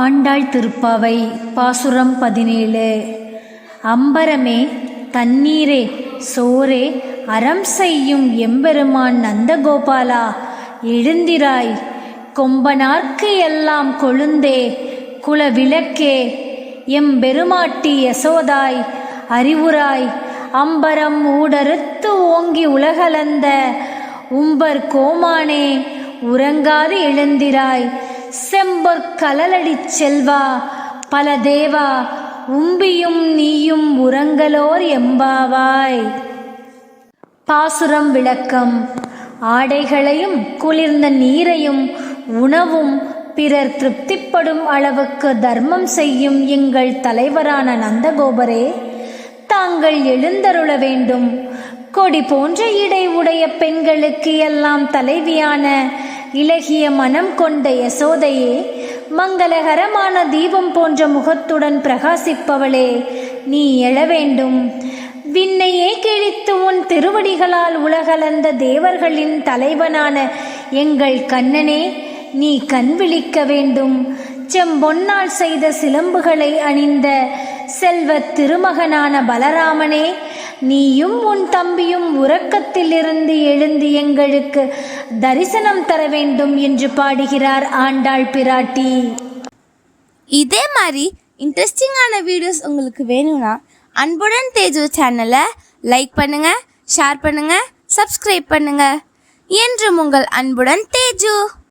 ஆண்டாள் திருப்பாவை பாசுரம் பதினேழு. அம்பரமே தண்ணீரே சோரே அறம் செய்யும் எம்பெருமான் நந்தகோபாலா எழுந்திராய். கொம்பனார்க்கு எல்லாம் கொழுந்தே குலவிளக்கே எம்பெருமாட்டி யசோதாய் அறிவுராய். அம்பரம் ஊடறுத்து ஓங்கி உலகலந்த உம்பர் கோமானே உறங்காது எழுந்திராய். செம்பொற் கலலடிச் செல்வா பல தேவா உம்பியும் நீயும் உறங்கலோர் எம்பாவாய். பாசுரம் விளக்கம் ஆடைகளையும் குளிர்ந்த நீரையும் உணவும் பிறர் திருப்திப்படும் அளவுக்கு தர்மம் செய்யும் எங்கள் தலைவரான நந்தகோபரே தாங்கள் எழுந்தருள வேண்டும். கொடி போன்ற இடை உடைய பெண்களுக்கு எல்லாம் தலைவியான இலகிய மனம் கொண்ட யசோதையே மங்களகரமான தீபம் போன்ற முகத்துடன் பிரகாசிப்பவளே நீ எழ வேண்டும். விண்ணையே கிழித்து உன் திருவடிகளால் உலகலந்த தேவர்களின் தலைவனான எங்கள் கண்ணனே நீ கண் விழிக்க வேண்டும். செம்பொன்னால் செய்த சிலம்புகளை அணிந்த செல்வ திருமகனான பலராமனே நீயும் உன் தம்பியும் உறக்கத்திலிருந்து எழுந்து எங்களுக்கு தரிசனம் தர வேண்டும் என்று பாடுகிறார் ஆண்டாள் பிராட்டி. இதே மாதிரி இன்ட்ரெஸ்டிங்கான வீடியோஸ் உங்களுக்கு வேணும்னா அன்புடன் தேஜு சேனலை லைக் பண்ணுங்க ஷேர் பண்ணுங்க சப்ஸ்கிரைப் பண்ணுங்க. என்றும் உங்கள் அன்புடன் தேஜு.